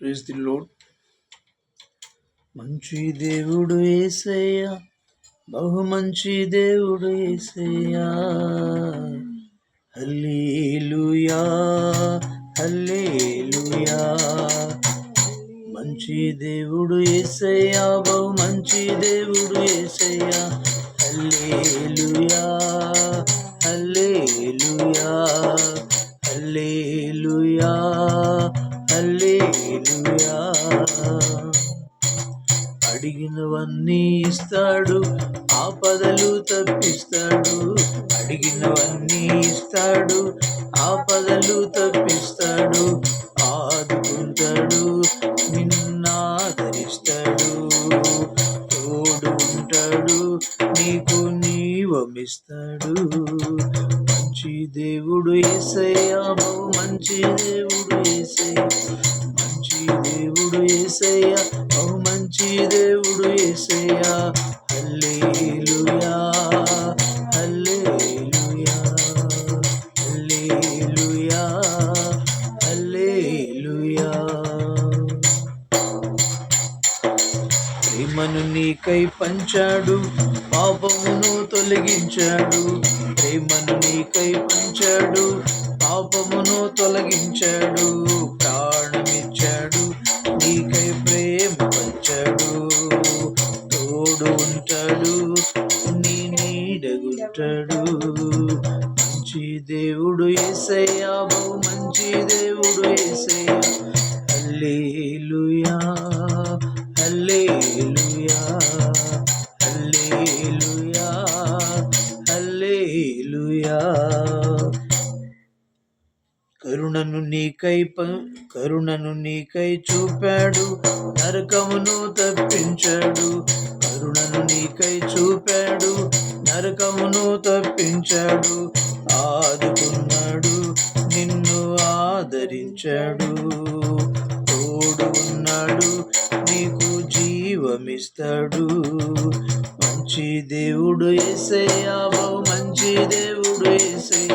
Praise the load మంచి దేవుడు ఏసయ్యా. బహు మంచి దేవుడు ఏసయ్యా. Hallelujah hallelujah. మంచి దేవుడు ఏసయ్యా బహు మంచి దేవుడు ఏసయ్యా. Hallelujah hallelujah. అయ్యా అడిగినవన్నీ ఇస్తాడు ఆపదలు తప్పిస్తాడు. అడిగినవన్నీ ఇస్తాడు ఆపదలు తప్పిస్తాడు. ఆదుకుంటాడు నిన్నాదరిస్తాడు తోడు ఉంటాడు నీకు నీవమిస్తాడు. మంచి దేవుడు ఏసయ్యా మంచి దేవుడు ఏసయ్యా. దేవుడు ఏసయ్య బహు మంచి దేవుడు Yesayya. Hallelujah hallelujah hallelujah hallelujah. ప్రేమను నీకై పంచాడు పాపమును తొలగించాడు. ప్రేమను నీకై పంచాడు పాపమును తొలగించాడు. నీకై ప్రేమ తోడు ఉంటాడు నీ నీడగుంటాడు. మంచి దేవుడు ఏసయ్యా బహు మంచి దేవుడు ఏసయ్యా. హల్లేలుయా. కరుణను నీకై ప- కరుణను నీకై చూపాడు నరకమును తప్పించాడు. కరుణను నీకై చూపాడు నరకమును తప్పించాడు. ఆదుకున్నాడు నిన్ను ఆదరించాడు. తోడు ఉన్నాడు నీకు జీవమిస్తాడు. మంచి దేవుడు ఏసయ్యా మంచి దేవుడు ఏసయ్యా